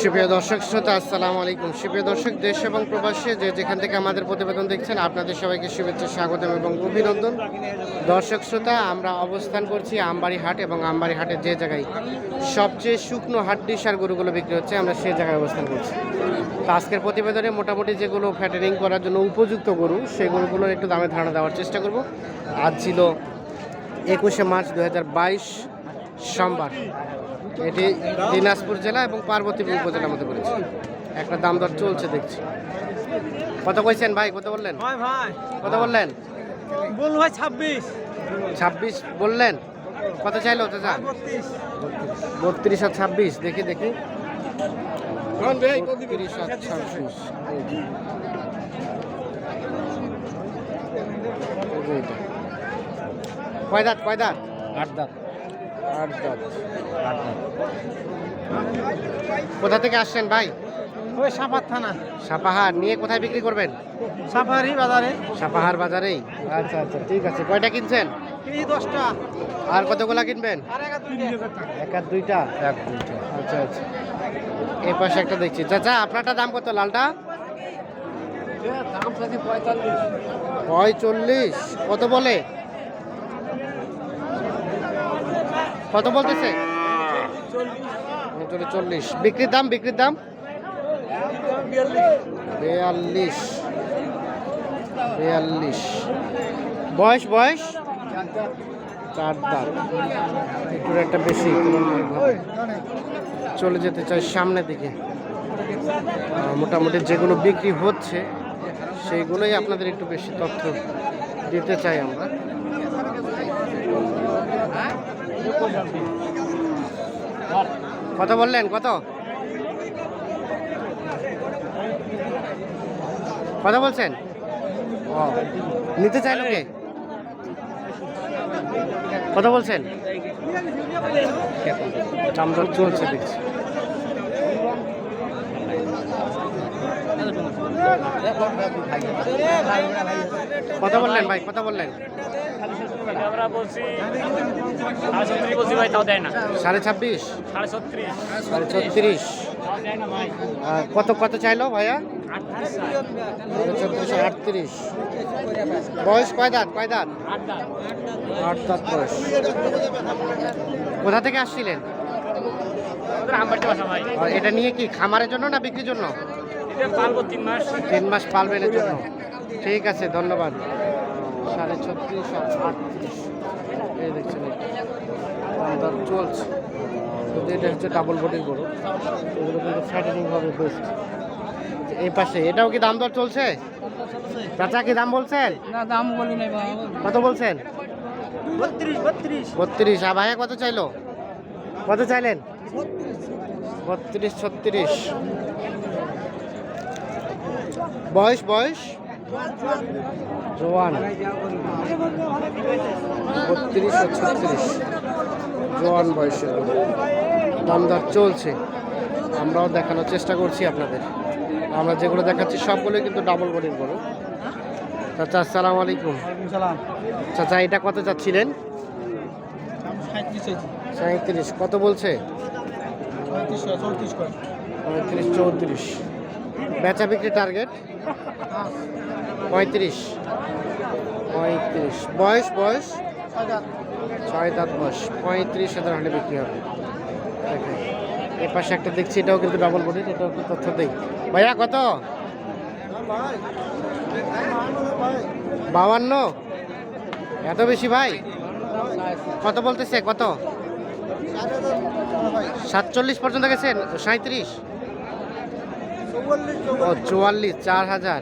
সুপ্রিয় দর্শক শ্রোতা, আসসালামু আলাইকুম। সুপ্রিয় দর্শক, দেশ এবং প্রবাসী যে যেখান থেকে আমাদের প্রতিবেদন দেখছেন, আপনাদের সবাইকে শুভেচ্ছা, স্বাগতম এবং অভিনন্দন। দর্শক শ্রোতা, আমরা অবস্থান করছি আমবাড়ি হাট এবং আমবাড়ি হাটের যে জায়গায় সবচেয়ে শুকনো হাড্ডি সার গরুগুলো বিক্রি হচ্ছে, আমরা সেই জায়গায় অবস্থান করছি। তো আজকের প্রতিবেদনে মোটামুটি যেগুলো ফ্যাটারিং করার জন্য উপযুক্ত গরু, সেই গরুগুলোর একটু দামে ধারণা দেওয়ার চেষ্টা করব। আজ ছিল একুশে মার্চ দু হাজার বাইশ সোমবার। এটি দিনাজপুর জেলা এবং পার্বতীপুর উপজেলার মধ্যে পড়েছে। একটা দাম দর চলছে দেখছি। কত কইছেন ভাই কত বললেন? ভাই ভাই। কত বললেন? বল ভাই ছাব্বিশ। ছাব্বিশ বললেন? কত চাইলো চাচা বত্রিশ। বত্রিশ আর ছাব্বিশ দেখি দেখি। বত্রিশ আর ছাব্বিশ। এই যে। এই যে এটা। কয় দাঁত? কয় দাঁত। আট দাঁত। আট দাঁত। কোথা থেকে আসছেন ভাই? ওই সাপার থানা। সাপাহার নিয়ে কোথায় বিক্রি করবেন? সাপারি বাজারে। সাপাহার বাজারেই? আচ্ছা আচ্ছা ঠিক আছে। কয়টা কিনছেন? এই দশটা। আর কতগুলা কিনবেন? আর এক আর দুইটা। এক দুইটা? আচ্ছা আচ্ছা। এই পাশে একটা দেখছি। চাচা আপনারটা দাম কত লালটা? দাম পঁয়তাল্লিশ। পঁয়চল্লিশ। কত বলে? কত বলতেছে? চল্লিশ বিক্রির দাম বিক্রির দাম? বিয়াল্লিশ। বিয়াল্লিশ। বয়স বয়স? চার দাম একটু একটা বেশি চলে যেতে চাই সামনের দিকে। মোটামুটি যেগুলো বিক্রি হচ্ছে, সেইগুলোই আপনাদের একটু বেশি তথ্য দিতে চাই আমরা। কত বললেন? কত? কত বলছেন? নিতে চাইলো কে কত বলছেন? দাম দর চলছে দেখছি। কত বললেন ভাই? কথা বললেন? আমরা বলছি সাড়ে বলছি ভাই তাও দেয় না সাড়ে ছাব্বিশ? সাড়ে ছত্রিশ। সাড়ে ছত্রিশ কত কত চাইলো ভাইয়া? ছত্রিশ আটত্রিশ। বয়স কয় দাঁত কয় দাঁত? আট দাঁত বয়স। কোথা থেকে আসছিলেন? এটা নিয়ে কি খামারের জন্য না বিক্রির জন্য? পালবো তিন মাস। তিন মাস পালবেন এর জন্য। ঠিক আছে ধন্যবাদ। সাড়ে ছত্রিশ আর আটত্রিশ। এই দেখছেন এটা। দাম দর চলছে। কিন্তু এটা হচ্ছে ডাবল বডির গরু। এগুলো কিন্তু ফ্যাটেনিং হবে বেস্ট এই পাশে এটাও কি দাম দর চলছে? চাচা কি দাম বলছেন? না দাম বলি নাই। কত বলছেন? বত্রিশ বত্রিশ। বত্রিশ। আর ভাইয়া কত চাইলো? কত চাইলেন? বত্রিশ ছত্রিশ। বয়স বয়স? জোয়ান। বত্রিশ ও ছত্রিশ। জোয়ান বয়সের গরু। দাম দর চলছে। আমরাও দেখানোর চেষ্টা করছি আপনাদের। আমরা যেগুলো দেখাচ্ছি সবগুলোই কিন্তু ডাবল বডির গরু। চাচা আসসালামু আলাইকুম। চাচা এটা কত চাচ্ছিলেন? সাঁত্রিশ কত বলছে? পঁয়ত্রিশ চৌত্রিশ। বেচা বিক্রি টার্গেট পঁয়ত্রিশ। পঁয়ত্রিশ। বয়স বয়স? ছয় দাঁত বয়স। পঁয়ত্রিশ হাজার হলে বিক্রি হবে। দেখেন এর পাশে একটা দেখছি, এটাও কিন্তু ডাবল বডির এটাও একটু তথ্য দেই। ভাইয়া, কত? বাউান্ন এত বেশি ভাই? কত বলতেছে? কত? সাতচল্লিশ পর্যন্ত গেছেন? সাঁত্রিশ ও, চুয়াল্লিশ, চার হাজার।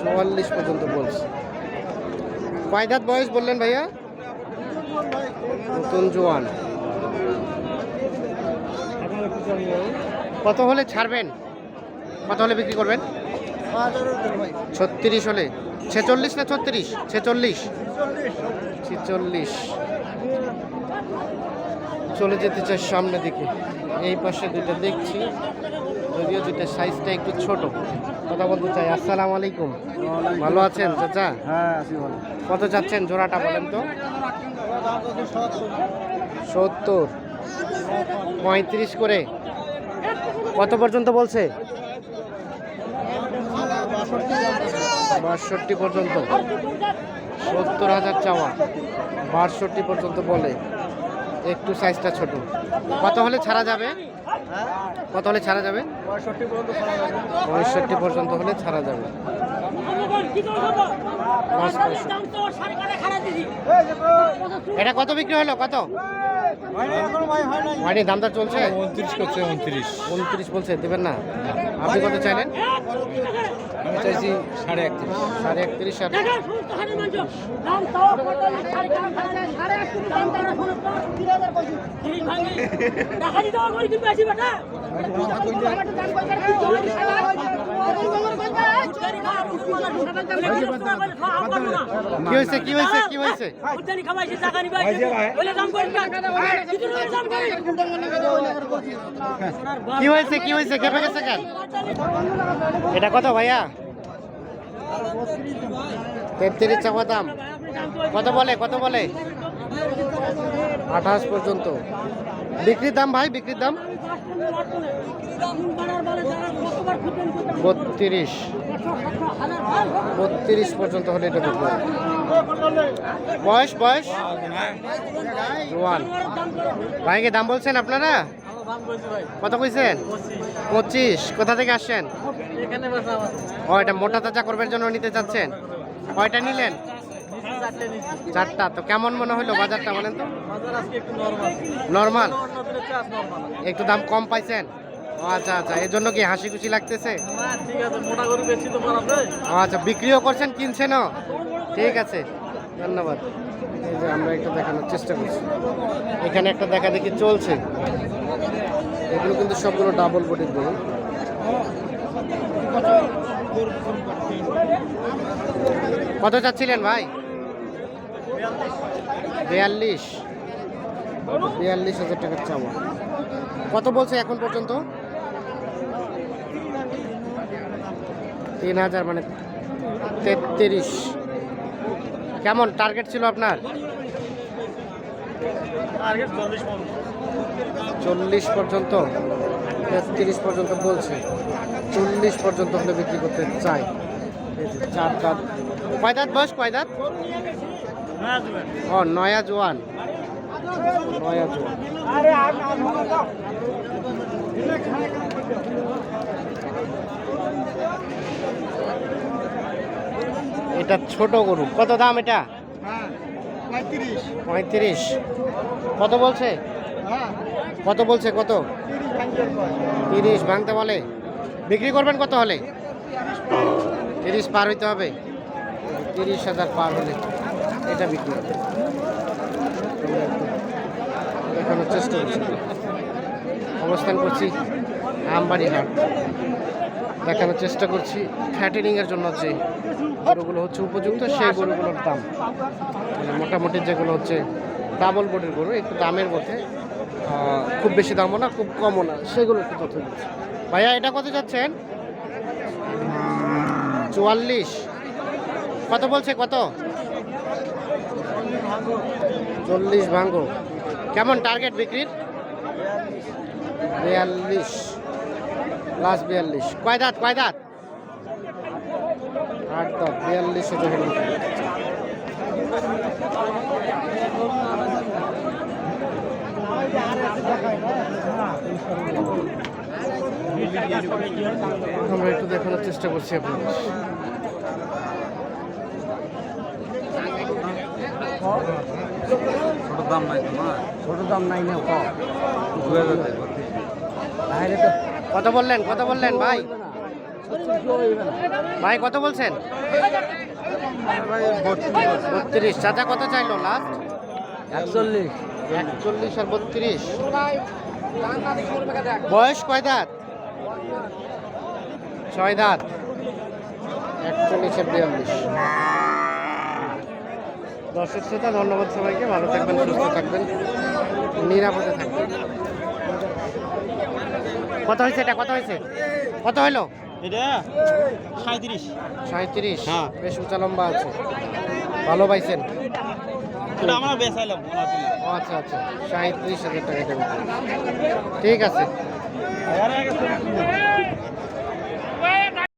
চুয়াল্লিশ পর্যন্ত বলছে কয় বয়স বললেন ভাইয়া? নতুন জোয়ান। কত হলে ছাড়বেন? কত হলে বিক্রি করবেন? ছত্রিশ হলে। ছেচল্লিশ না ছত্রিশ? ছেচল্লিশ। ছেচল্লিশ। চলে যেতে চাই সামনে দিকে। এই পাশে দুইটা দেখছি। যদিও দুইটা সাইজটা একটু ছোট। কথা বলতে চাই আসসালামু আলাইকুম। ভালো আছেন চাচা? হ্যাঁ আছি ভালো। কত চাচ্ছেন জোড়াটা বলেন তো? সত্তর। পঁয়ত্রিশ করে। কত পর্যন্ত বলছে? বাষট্টি পর্যন্ত। সত্তর হাজার চাওয়া। বাষট্টি পর্যন্ত বলে। একটু সাইজটা ছোট। কত হলে ছাড়া যাবে? কত হলে ছাড়া যাবে? পঁয়ষট্টি পর্যন্ত হলে ছাড়া যাবে। এটা কত বিক্রি হলো? কত? হয়নি দামটা চলছে? উনত্রিশ করছে উনত্রিশ। উনত্রিশ বলছে দেবেন না? আপনি কত চাইলেন? আমি চাইছি সাড়ে একত্রিশ। সাড়ে একত্রিশ আর দিতে বেটা। কি হয়েছে? কি হয়েছে? কি হয়েছে? কি হয়েছে? কি হয়েছে? গেছে কেন? এটা কত ভাইয়া? তেত্রিশ চাপা দাম। কত বলে? কত বলে? আঠাশ পর্যন্ত। বিক্রির দাম ভাই? বিক্রির দাম? বত্রিশ। বত্রিশ পর্যন্ত হলে এটা বিক্রি বয়স বয়স? জোয়ান ভাইকে দাম বলছেন আপনারা? কত কইছেন? পঁচিশ। কোথা থেকে আসছেন? ও এটা মোটা তাজা করবার জন্য নিতে চাচ্ছেন। কয়টা নিলেন? চারটা, তো কেমন মনে হলো বাজারটা বলেন তো? নর্মাল একটু দাম কম পাইছেন? আচ্ছা আচ্ছা এর জন্য কি হাসি খুশি লাগতেছে? আচ্ছা বিক্রিও করছেন, কিনছেনও? ঠিক আছে, ধন্যবাদ। এই যে আমরা একটু দেখানোর চেষ্টা করছি। এখানে একটা দেখা দেখি চলছে। এগুলো কিন্তু সবগুলো ডাবল বডির গরু। কত চাচ্ছিলেন ভাই? বিয়াল্লিশ। বিয়াল্লিশ হাজার টাকার চাওয়া। কত বলছে এখন পর্যন্ত? তিন হাজার মানে তেত্রিশ। কেমন টার্গেট ছিল আপনার? চল্লিশ পর্যন্ত। তেত্রিশ পর্যন্ত বলছে। চল্লিশ পর্যন্ত হলে বিক্রি করতে চাই। চার দাঁত। কয় দাঁত বয়স? কয় দাঁত? ও নয়া জোয়ান। নয়া জোয়ান। এটা ছোট গরু। কত দাম এটা? পঁয়ত্রিশ। পঁয়ত্রিশ। কত বলছে? হ্যাঁ। কত বলছে, কত? তিরিশ ভাঙতে বলে। বিক্রি করবেন কত হলে? তিরিশ পার হইতে হবে। তিরিশ হাজার পার হলে এটা বিক্রি হবে। দেখানোর চেষ্টা করছি। অবস্থান করছি আমবাড়ি হাট। দেখানোর চেষ্টা করছি ফ্যাটেনিংয়ের জন্য যে গরুগুলো হচ্ছে উপযুক্ত, সেই গরুগুলোর দাম। মানে মোটামুটি যেগুলো হচ্ছে ডাবল বডির গরু, একটু দামের মধ্যে খুব বেশি দামও না, খুব কমও না, সেগুলো একটু তথ্য দিচ্ছি। ভাইয়া, এটা কত যাচ্ছেন? চুয়াল্লিশ। কত বলছে, কত? চল্লিশ ভাঙ্গো কেমন টার্গেট বিক্রির? বিয়াল্লিশ। লাস্ট বিয়াল্লিশ। কয় দাঁত কয় দাঁত? আট দাঁত, বিয়াল্লিশ হাজার আমরা একটু দেখানোর চেষ্টা করছি আপনাদের। ছোট দাম নাই তোমার ছোট দাম নাই না বাইরে তো কত বললেন কত বললেন ভাই। ভাই কত বলছেন? বত্রিশ। চাচা কত চাইলো লাস্ট একচল্লিশ। একচল্লিশ আর বত্রিশ। বয়স কয় দাঁত? ছয় দাঁত। একচল্লিশ আর বিয়াল্লিশ। দর্শক শ্রোতা ধন্যবাদ সবাইকে। ভালো থাকবেন সুস্থ থাকবেন। নিরাপদে থাকবেন। কত হয়েছে এটা? কত হয়েছে? কত হলো? এটা সাঁত্রিশ সাঁত্রিশ হ্যাঁ। বেশ উঁচা লম্বা আছে। ভালো পাইছেন। এটা আমরা বেচাইলাম। ও আচ্ছা আচ্ছা। সাঁত্রিশ হাজার টাকা ঠিক আছে।